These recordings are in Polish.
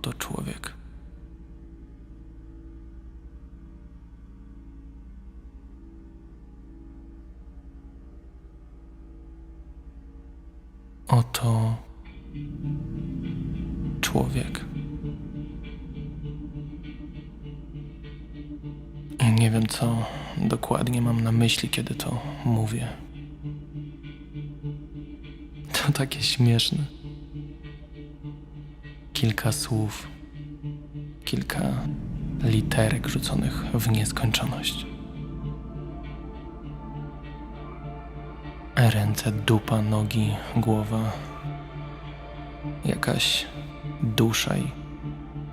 Oto człowiek. Oto człowiek. Nie wiem, co dokładnie mam na myśli, kiedy to mówię. To takie śmieszne. Kilka słów, kilka literek rzuconych w nieskończoność. Ręce, dupa, nogi, głowa. Jakaś dusza i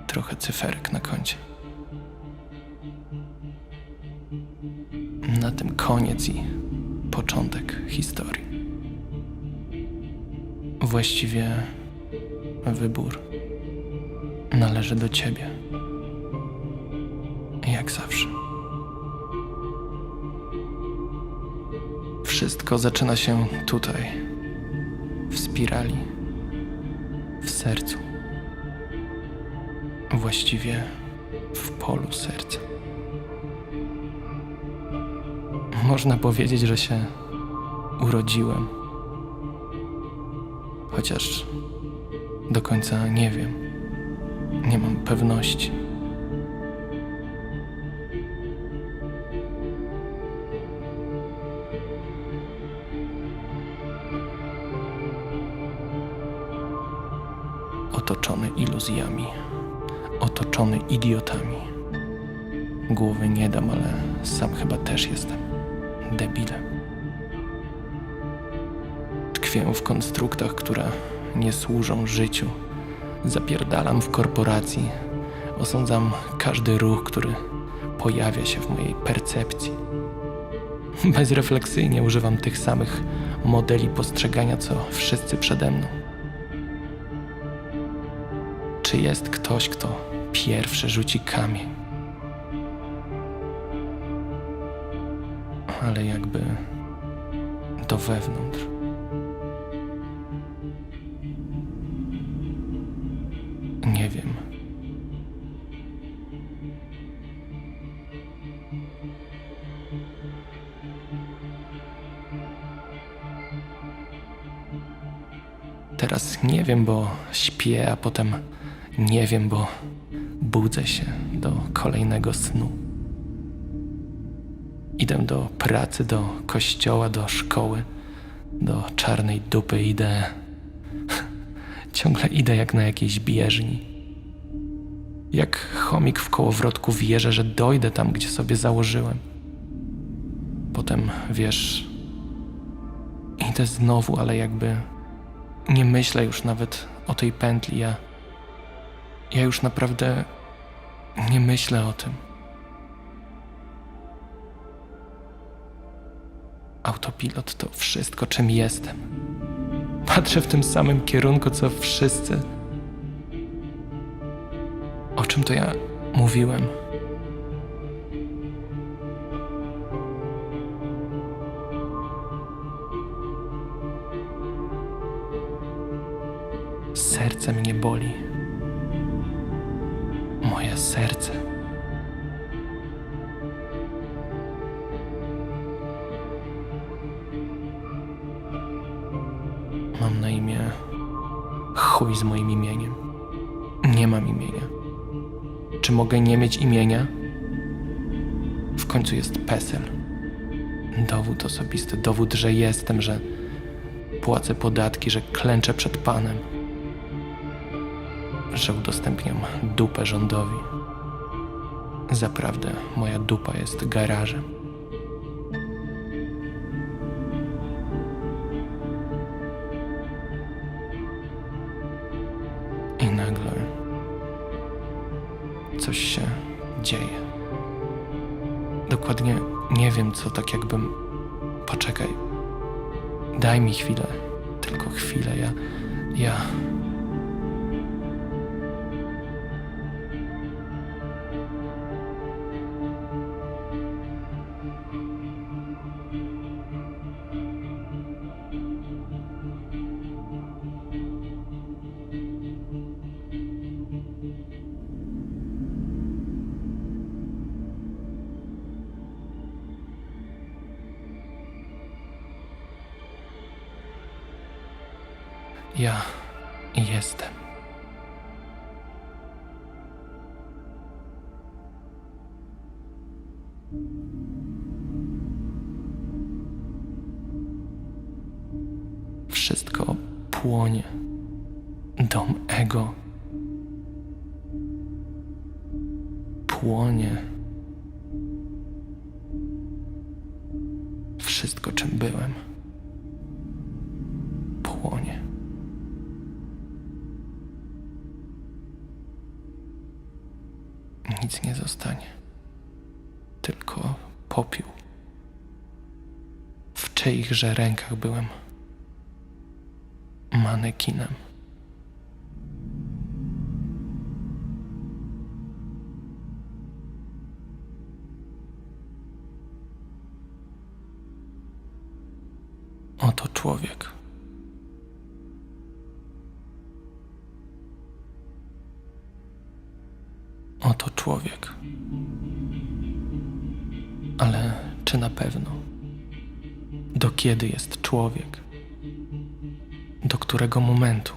trochę cyferek na koncie. Na tym koniec i początek historii. Właściwie wybór należy do ciebie. Jak zawsze. Wszystko zaczyna się tutaj, w spirali, w sercu. Właściwie w polu serca. Można powiedzieć, że się urodziłem. Chociaż do końca nie wiem. Nie mam pewności. Otoczony iluzjami, otoczony idiotami. Głowy nie dam, ale sam chyba też jestem debilem. Tkwię w konstruktach, które nie służą życiu. Zapierdalam w korporacji. Osądzam każdy ruch, który pojawia się w mojej percepcji. Bezrefleksyjnie używam tych samych modeli postrzegania, co wszyscy przede mną. Czy jest ktoś, kto pierwszy rzuci kamień? Ale jakby do wewnątrz. Nie wiem, bo śpię, a potem nie wiem, bo budzę się do kolejnego snu. Idę do pracy, do kościoła, do szkoły, do czarnej dupy idę. Ciągle idę jak na jakiejś bieżni. Jak chomik w kołowrotku wierzę, że dojdę tam, gdzie sobie założyłem. Potem wiesz, idę znowu, ale jakby nie myślę już nawet o tej pętli. Ja, ja już naprawdę nie myślę o tym. Autopilot to wszystko, czym jestem. Patrzę w tym samym kierunku, co wszyscy. O czym to ja mówiłem? Serce mnie boli. Moje serce. Mam na imię. Chuj z moim imieniem. Nie mam imienia. Czy mogę nie mieć imienia? W końcu jest PESEL. Dowód osobisty, dowód, że jestem, że płacę podatki, że klęczę przed Panem, że udostępniam dupę rządowi. Zaprawdę moja dupa jest garażem. I nagle coś się dzieje. Dokładnie nie wiem, co tak jakbym. Poczekaj. Daj mi chwilę. Tylko chwilę. Ja. Ja. Ja jestem. Wszystko płonie. Dom ego płonie. Czyichże rękach byłem manekinem. Oto człowiek. Oto człowiek. Ale czy na pewno? Do kiedy jest człowiek? Do którego momentu?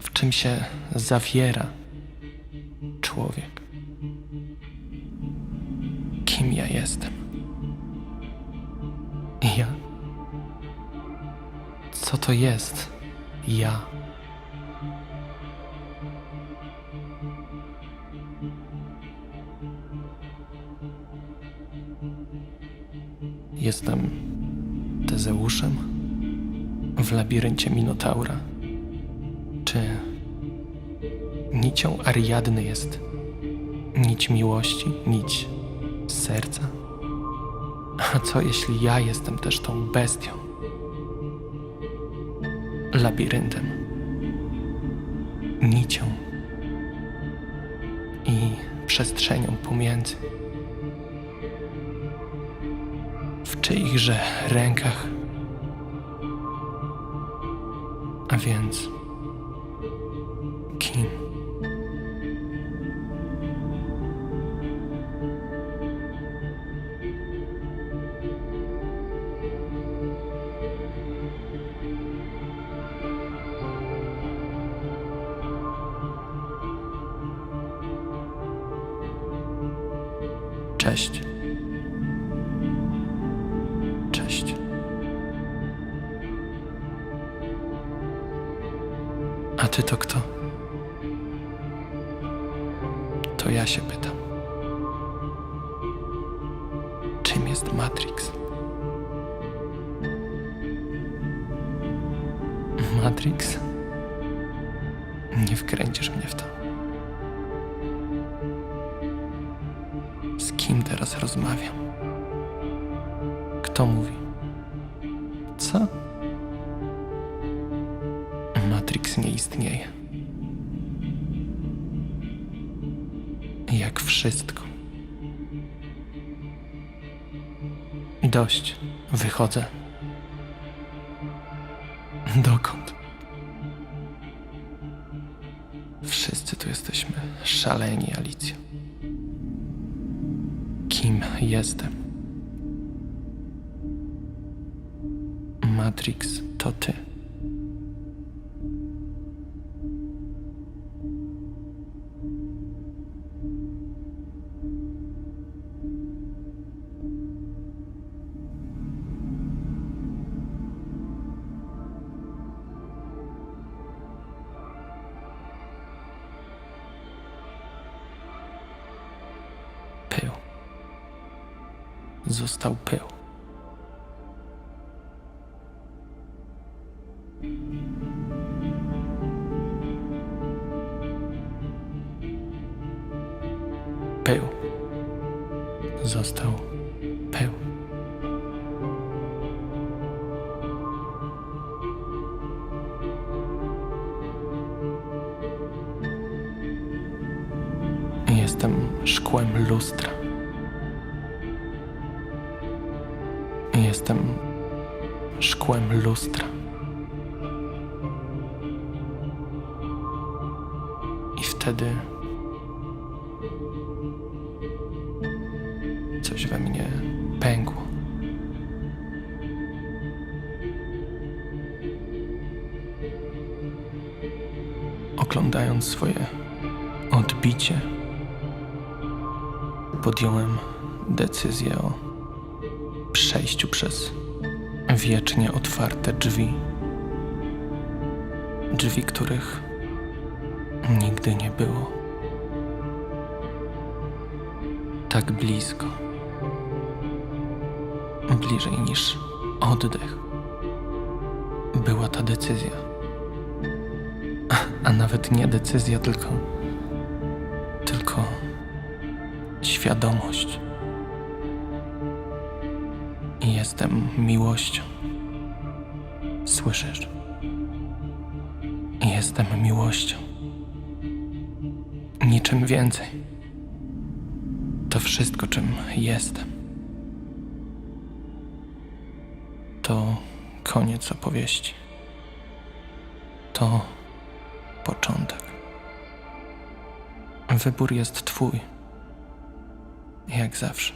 W czym się zawiera człowiek? Kim ja jestem? Ja? Co to jest ja? Jestem Tezeuszem w labiryncie Minotaura. Czy nicią Ariadny jest nić miłości, nić serca? A co jeśli ja jestem też tą bestią? Labiryntem, nicią i przestrzenią pomiędzy. W czyichże rękach? A więc kim? Cześć. Ty to kto? To ja się pytam. Czym jest Matrix? Matrix? Nie wkręcisz mnie w to. Z kim teraz rozmawiam? Kto mówi? Co? Nie istnieje. Jak wszystko. Dość. Wychodzę. Dokąd? Wszyscy tu jesteśmy szaleni, Alicjo. Kim jestem? Został pył. Pył. Został pył. Jestem szkłem lustra. Jestem szkłem lustra. I wtedy coś we mnie pękło. Oglądając swoje odbicie, podjąłem decyzję o przejściu przez wiecznie otwarte drzwi. Drzwi, których nigdy nie było. Tak blisko. Bliżej niż oddech. Była ta decyzja. A nawet nie decyzja, tylko. tylko. świadomość. Jestem miłością. Słyszysz? Jestem miłością. Niczym więcej. To wszystko, czym jestem. To koniec opowieści. To początek. Wybór jest Twój. Jak zawsze.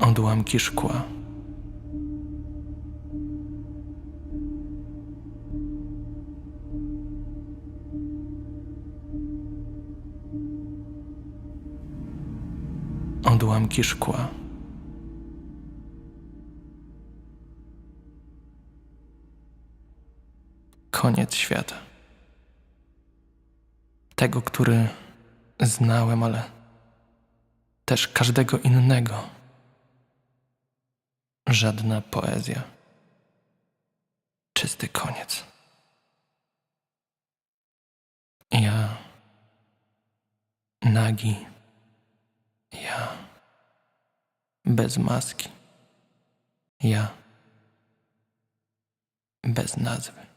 Odłamki szkła. Odłamki szkła. Koniec świata. Tego, który znałem, ale też każdego innego. Żadna poezja. Czysty koniec. Ja. Nagi. Ja. Bez maski. Ja. Bez nazwy.